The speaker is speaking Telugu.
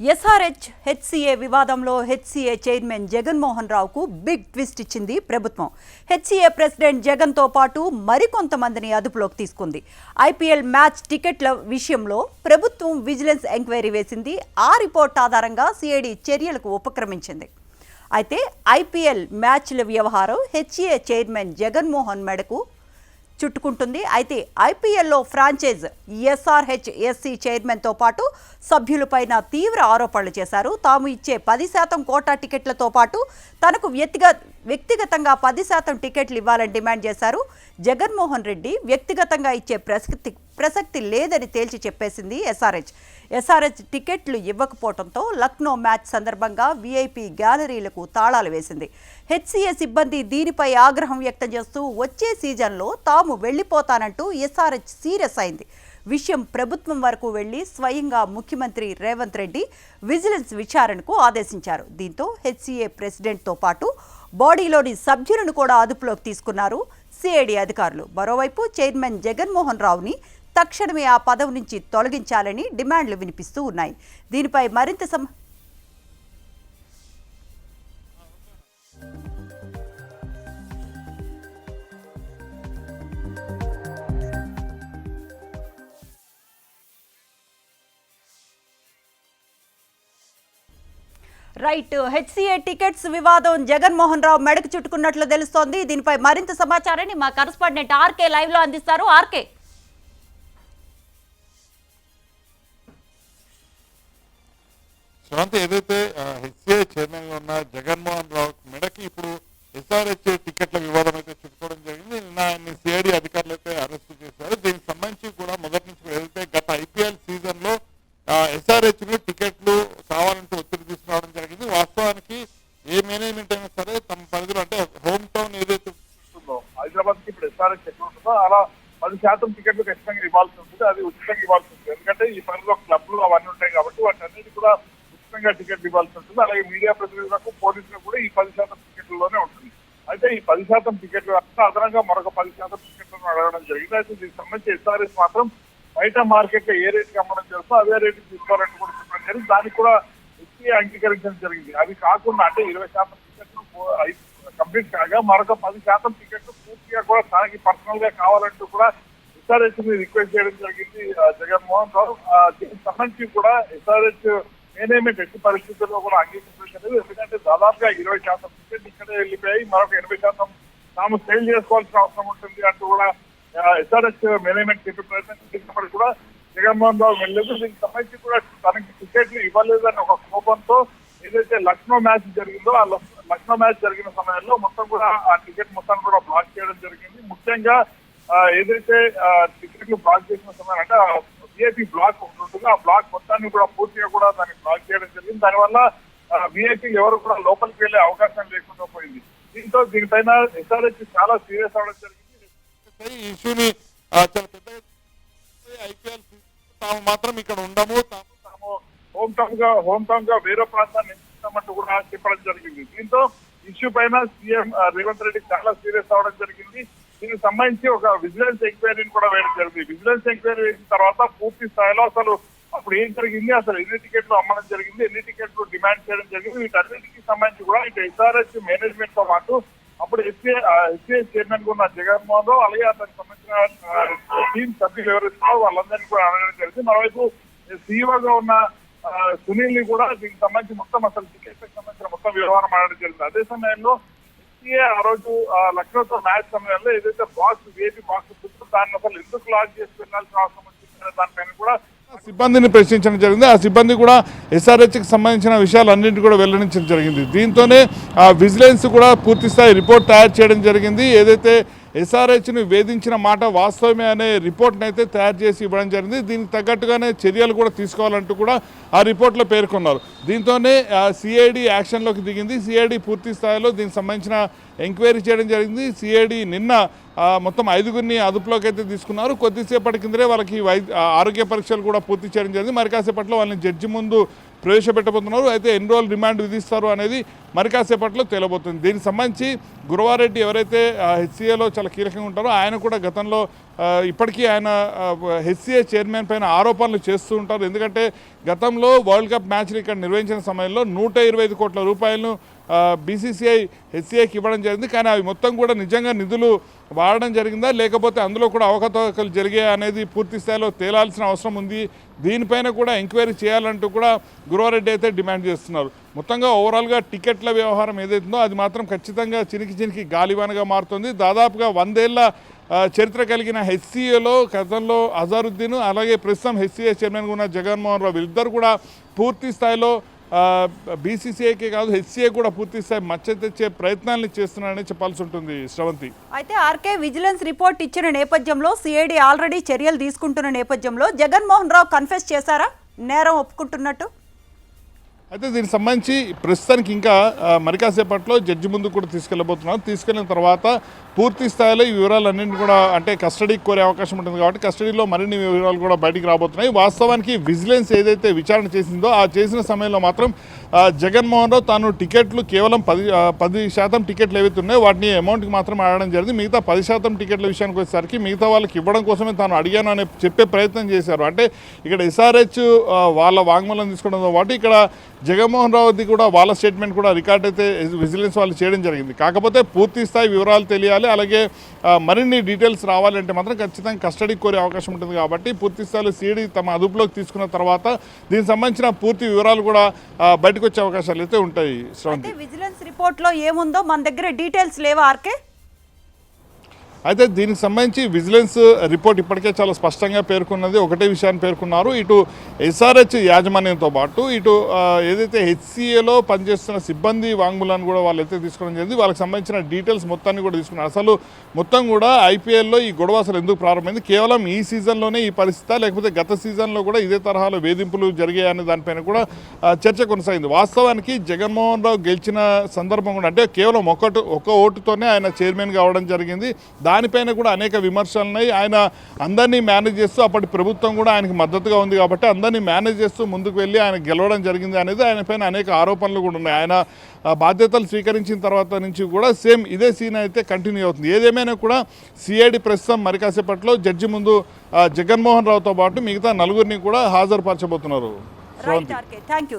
ఎస్ఆర్హెచ్ హెచ్సిఏ వివాదంలో హెచ్సిఏ చైర్మన్ జగన్మోహన్ రావుకు బిగ్ ట్విస్ట్ ఇచ్చింది ప్రభుత్వం. హెచ్సిఏ ప్రెసిడెంట్ జగన్తో పాటు మరికొంతమందిని అదుపులోకి తీసుకుంది. ఐపీఎల్ మ్యాచ్ టికెట్ల విషయంలో ప్రభుత్వం విజిలెన్స్ ఎంక్వైరీ వేసింది. ఆ రిపోర్ట్ ఆధారంగా సిఐడి చర్యలకు ఉపక్రమించింది. అయితే ఐపీఎల్ మ్యాచ్ల వ్యవహారం హెచ్సిఏ చైర్మన్ జగన్మోహన్ మెడకు చుట్టుకుంటుంది. అయితే ఐపీఎల్లో ఫ్రాంచైజ్ ఎస్ఆర్హెచ్ ఎస్సీ చైర్మన్తో పాటు సభ్యులపైన తీవ్ర ఆరోపణలు చేశారు. తాము ఇచ్చే పది శాతం కోటా టికెట్లతో పాటు తనకు వ్యక్తిగత వ్యక్తిగతంగా పది శాతం టికెట్లు ఇవ్వాలని డిమాండ్ చేశారు. జగన్మోహన్ రెడ్డి వ్యక్తిగతంగా ఇచ్చే ప్రసక్తి ప్రసక్తి లేదని తేల్చి చెప్పేసింది ఎస్ఆర్హెచ్. ఎస్ఆర్హెచ్ టికెట్లు ఇవ్వకపోవడంతో లక్నో మ్యాచ్ సందర్భంగా వీఐపీ గ్యాలరీలకు తాళాలు వేసింది. హెచ్సిఏ సిబ్బంది దీనిపై ఆగ్రహం వ్యక్తం చేస్తూ వచ్చే సీజన్లో తాము వెళ్ళిపోతానంటూ ఎస్ఆర్హెచ్ సీరియస్ అయింది. విషయం ప్రభుత్వం వరకు వెళ్ళి స్వయంగా ముఖ్యమంత్రి రేవంత్ రెడ్డి విజిలెన్స్ విచారణకు ఆదేశించారు. దీంతో హెచ్సిఏ ప్రెసిడెంట్తో పాటు బాడీలోని సభ్యులను కూడా అదుపులోకి తీసుకున్నారు. సిఐడి అధికారులు. మరోవైపు చైర్మన్ జగన్మోహన్ రావుని తక్షణమే ఆ పదవి నుంచి తొలగించాలని డిమాండ్లు వినిపిస్తూ ఉన్నాయి. దీనిపై మరింత సమ రైట్. హెచ్సిఏ టికెట్స్ వివాదం జగన్మోహన్ రావు మెడకు చుట్టుకున్నట్లు తెలుస్తోంది. దీనిపై మరింత సమాచారాన్ని మా కరస్పాండెంట్ ఆర్కే లైవ్లో అందిస్తారు. ఆర్కే. శాంతి ఏదైతే హెచ్సిఏ చైర్మన్గా ఉన్న జగన్మోహన్ రావు మెడకి ఇప్పుడు ఎస్ఆర్హెచ్ టికెట్ల వివాదం హైదరాబాద్ ఎట్లా ఉంటుందో అలా పది శాతం టికెట్లు ఖచ్చితంగా ఇవ్వాల్సి ఉంటుంది అది ఉచితంగా ఇవ్వాల్సి ఉంటుంది. ఎందుకంటే ఈ పరిధిలో క్లబ్లు అవన్నీ ఉంటాయి కాబట్టి వాటి అన్నిటి కూడా ఉచితంగా టికెట్ ఇవ్వాల్సి ఉంటుంది. అలాగే మీడియా ప్రతినిధులకు పోలీసులకు కూడా ఈ పది శాతం టికెట్లలోనే ఉంటుంది. అయితే ఈ పది శాతం టికెట్లు అదనంగా మరొక పది శాతం టికెట్లను అడగడం జరిగింది. అయితే దీనికి సంబంధించి ఎస్ఆర్ఎస్ మాత్రం బయట మార్కెట్లో ఏ రేటుకి అమ్మడం చేస్తో అదే రేటుకి తీసుకోవాలని కూడా చెప్పడం జరిగింది. దానికి కూడా ఎస్సీ అంగీకరించడం జరిగింది. అవి కాకుండా అంటే ఇరవై శాతం టికెట్లు కంప్లీట్ కాగా మరొక పది శాతం టికెట్లు పూర్తిగా కూడా తనకి పర్సనల్గా కావాలంటూ కూడా ఎస్ఆర్హెచ్ని రిక్వెస్ట్ చేయడం జరిగింది జగన్మోహన్ రావు. దీనికి సంబంధించి కూడా ఎస్ఆర్హెచ్ మేనేజ్మెంట్ ఎట్టి పరిస్థితుల్లో కూడా అంగీకరించలేదు. ఎందుకంటే దాదాపుగా ఇరవై శాతం టికెట్ ఇక్కడే వెళ్ళిపోయాయి. మరొక ఎనభై శాతం తాము సేల్ చేసుకోవాల్సిన అవసరం ఉంటుంది అంటూ కూడా ఎస్ఆర్ఎస్ మేనేజ్మెంట్ చెప్పే ప్రయత్నం కూడా జగన్మోహన్ రావు వెళ్ళలేదు. దీనికి సంబంధించి కూడా తనకి టికెట్లు ఇవ్వలేదని ఒక కోపంతో ఏదైతే లక్నో మ్యాచ్ జరిగిందో ఆ లక్నో లక్నో మ్యాచ్ జరిగిన సమయంలో మొత్తం కూడా ఆ టికెట్ మొత్తాన్ని కూడా బ్లాక్ చేయడం జరిగింది. ముఖ్యంగా ఏదైతే టికెట్లు బ్లాక్ చేసిన సమయం అంటే విఐపి బ్లాక్ ఒకటి ఆ బ్లాక్ మొత్తాన్ని కూడా పూర్తిగా కూడా దాన్ని బ్లాక్ చేయడం జరిగింది. దానివల్ల విఐపి ఎవరు కూడా లోపలికి వెళ్ళే అవకాశం లేకుండా పోయింది. దీంతో దీనిపైన ఎస్ఆర్హెచ్ చాలా సీరియస్ అవడం జరిగింది. ఈ ఇష్యూని చాలా పెద్దగా ఐపీఎల్ తాము మాత్రం ఇక్కడ ఉండము. తాము తాము హోమ్ టౌన్గా హోమ్ టౌన్గా వేరే ప్రాంతాన్ని ఎంచుకుంటామంటూ కూడా చెప్పడం జరిగింది. దీంతో ఇష్యూ పైన సీఎం రేవంత్ రెడ్డి చాలా సీరియస్ అవడం జరిగింది. దీనికి సంబంధించి ఒక విజిలెన్స్ ఎంక్వైరీని కూడా వేయడం జరిగింది. విజిలెన్స్ ఎంక్వైరీ వేసిన తర్వాత పూర్తి స్థాయిలో అసలు అప్పుడు ఏం జరిగింది? అసలు ఎన్ని టికెట్లు అమ్మడం జరిగింది? ఎన్ని టికెట్లు డిమాండ్ చేయడం జరిగింది? వీటన్నిటికీ సంబంధించి కూడా ఇటు ఎస్ఆర్ఎస్ మేనేజ్మెంట్తో పాటు అప్పుడు ఎస్ఏ ఎస్ఏ చైర్మన్గా ఉన్న జగన్మోహన్ రావు అలాగే అతనికి సంబంధించిన టీం సభ్యులు ఎవరైతే వాళ్ళందరినీ కూడా అడగడం జరిగింది. మరోవైపు సీఈఓగా ఉన్న సునీల్ని కూడా దీనికి సంబంధించి మొత్తం అసలు టికెట్ సంబంధించిన మొత్తం వ్యవహారం ఆడడం జరిగింది. అదే సమయంలో ఎస్సీఏ ఆ రోజు లక్నోతో మ్యాచ్ సమయంలో ఏదైతే బాక్స్ వేటి బాక్స్ ఉంటుందో దాన్ని అసలు ఎందుకు లాక్ చేసి వెళ్ళాల్సిన అవసరం వచ్చిందనే దానిపైన కూడా సిబ్బందిని ప్రశ్నించడం జరిగింది. ఆ సిబ్బంది కూడా ఎస్ఆర్హెచ్కి సంబంధించిన విషయాలన్నింటినీ కూడా వెల్లడించడం జరిగింది. దీంతోనే ఆ విజిలెన్స్ కూడా పూర్తిస్థాయి రిపోర్ట్ తయారు చేయడం జరిగింది. ఏదైతే ఎస్ఆర్హెచ్ని వేధించిన మాట వాస్తవమే అనే రిపోర్ట్ని అయితే తయారు చేసి ఇవ్వడం జరిగింది. దీనికి తగ్గట్టుగానే చర్యలు కూడా తీసుకోవాలంటూ కూడా ఆ రిపోర్ట్లో పేర్కొన్నారు. దీంతోనే సిఐడి యాక్షన్లోకి దిగింది. సిఐడి పూర్తి స్థాయిలో దీనికి సంబంధించిన ఎంక్వైరీ చేయడం జరిగింది. సిఐడి నిన్న మొత్తం ఐదుగురిని అదుపులోకి అయితే తీసుకున్నారు. కొద్దిసేపటి కిందరే వాళ్ళకి వైద్య ఆరోగ్య పరీక్షలు కూడా పూర్తి చేయడం జరిగింది. మరి కాసేపట్లో వాళ్ళని జడ్జి ముందు ప్రవేశపెట్టబోతున్నారు. అయితే ఎన్ని రోజులు రిమాండ్ విధిస్తారు అనేది మరి కాసేపట్లో తేలబోతుంది. దీనికి సంబంధించి గురువారెడ్డి ఎవరైతే హెచ్సిఏలో చాలా కీలకంగా ఉంటారో ఆయన కూడా గతంలో ఇప్పటికీ ఆయన హెచ్సిఏ చైర్మన్ పైన ఆరోపణలు చేస్తూ ఉంటారు. ఎందుకంటే గతంలో వరల్డ్ కప్ మ్యాచ్లు ఇక్కడ నిర్వహించిన సమయంలో నూట ఇరవై ఐదు కోట్ల రూపాయలను బీసీసీఐ హెచ్సిఐకి ఇవ్వడం జరిగింది. కానీ అవి మొత్తం కూడా నిజంగా నిధులు వాడడం జరిగిందా? లేకపోతే అందులో కూడా అవకతవకలు జరిగాయి అనేది పూర్తి స్థాయిలో తేలాల్సిన అవసరం ఉంది? దీనిపైన కూడా ఎంక్వైరీ చేయాలంటూ కూడా గురువారెడ్డి అయితే డిమాండ్ చేస్తున్నారు. మొత్తంగా ఓవరాల్గా టికెట్ల వ్యవహారం ఏదైతుందో అది మాత్రం ఖచ్చితంగా చినికి చినికి గాలివానగా మారుతుంది. దాదాపుగా వందేళ్ళ చరిత్ర కలిగిన హెచ్సిఏలో గతంలో అజారుద్దీన్ అలాగే ప్రస్తుతం హెచ్సిఏ చైర్మన్గా ఉన్న జగన్మోహన్ రావు వీళ్ళిద్దరు కూడా పూర్తి స్థాయిలో బీసీసీఐకే కాదు హెచ్సిఏ కూడా పూర్తి స్థాయి మచ్చ తెచ్చే ప్రయత్నాలను చేస్తున్నారని చెప్పాల్సి ఉంటుంది శ్రవంతి. అయితే ఆర్కే విజిలెన్స్ రిపోర్ట్ ఇచ్చిన నేపథ్యంలో సిఐడి ఆల్రెడీ చర్యలు తీసుకుంటున్న నేపథ్యంలో జగన్మోహన్ రావు కన్ఫెస్ చేశారా? నేరం ఒప్పుకుంటున్నట్టు? అయితే దీనికి సంబంధించి ప్రస్తుతానికి ఇంకా ఆ, మరి కాసేపట్లో జడ్జి ముందు కూడా తీసుకెళ్ళబోతున్నారు తీసుకెళ్ళిన తర్వాత పూర్తి స్థాయిలో ఈ వివరాలన్నింటినీ కూడా అంటే కస్టడీకి కోరే అవకాశం ఉంటుంది కాబట్టి కస్టడీలో మరిన్ని వివరాలు కూడా బయటికి రాబోతున్నాయి. వాస్తవానికి విజిలెన్స్ ఏదైతే విచారణ చేసిందో ఆ చేసిన సమయంలో మాత్రం జగన్మోహన్ రావు తాను టికెట్లు కేవలం పది పది శాతం టికెట్లు ఏవైతే ఉన్నాయో వాటిని అమౌంట్కి మాత్రం ఆడడం జరిగింది. మిగతా పది శాతం టికెట్ల విషయానికి వచ్చేసరికి మిగతా వాళ్ళకి ఇవ్వడం కోసమే తాను అడిగాను అనే చెప్పే ప్రయత్నం చేశారు. అంటే ఇక్కడ ఎస్ఆర్హెచ్ వాళ్ళ వాంగ్మూలం తీసుకోవడంతో పాటు ఇక్కడ జగన్మోహన్ రావుది కూడా వాళ్ళ స్టేట్మెంట్ కూడా రికార్డ్ అయితే విజిలెన్స్ వాళ్ళు చేయడం జరిగింది. కాకపోతే పూర్తి స్థాయి వివరాలు తెలియాలి అలాగే మరిన్ని డీటెయిల్స్ రావాలంటే మాత్రం ఖచ్చితంగా కస్టడీకి కోరే అవకాశం ఉంటుంది కాబట్టి పూర్తి స్థాయిలో సీడీ తమ అదుపులోకి తీసుకున్న తర్వాత దీనికి సంబంధించిన పూర్తి వివరాలు కూడా బయటకు వచ్చే అవకాశాలు అయితే ఉంటాయి విజిలెన్స్ రిపోర్ట్లో ఏముందో మన దగ్గర డీటెయిల్స్ లేవా ఆర్కే? అయితే దీనికి సంబంధించి విజిలెన్స్ రిపోర్ట్ ఇప్పటికే చాలా స్పష్టంగా పేర్కొన్నది. ఒకటే విషయాన్ని పేర్కొన్నారు. ఇటు ఎస్ఆర్హెచ్ యాజమాన్యంతో పాటు ఇటు ఏదైతే హెచ్సిఏలో పనిచేస్తున్న సిబ్బంది వాంగ్మూలాన్ని కూడా వాళ్ళు అయితే తీసుకోవడం జరిగింది. వాళ్ళకి సంబంధించిన డీటెయిల్స్ మొత్తాన్ని కూడా తీసుకున్నారు. అసలు మొత్తం కూడా ఐపీఎల్లో ఈ గొడవ అసలు ఎందుకు ప్రారంభమైంది? కేవలం ఈ సీజన్లోనే ఈ పరిస్థితి లేకపోతే గత సీజన్లో కూడా ఇదే తరహాలో వేధింపులు జరిగాయనే దానిపైన కూడా చర్చ కొనసాగింది. వాస్తవానికి జగన్మోహన్ రావు గెలిచిన సందర్భం కూడా అంటే కేవలం ఒకటి ఒక ఓటుతోనే ఆయన చైర్మన్ కావడం జరిగింది. దానిపైన కూడా అనేక విమర్శలు ఉన్నాయి ఆయన అందరినీ మేనేజ్ చేస్తూ అప్పటి ప్రభుత్వం కూడా ఆయనకి మద్దతుగా ఉంది కాబట్టి అందరినీ మేనేజ్ చేస్తూ ముందుకు వెళ్ళి ఆయన గెలవడం జరిగింది అనేది ఆయన పైన అనేక ఆరోపణలు కూడా ఉన్నాయి. ఆయన బాధ్యతలు స్వీకరించిన తర్వాత నుంచి కూడా సేమ్ ఇదే సీన్ అయితే కంటిన్యూ అవుతుంది. ఏదేమైనా కూడా సిఐడి ప్రస్తుతం మరికాసేపట్లో జడ్జి ముందు జగన్మోహన్ రావుతో పాటు మిగతా నలుగురిని కూడా హాజరుపరచబోతున్నారు. Thank you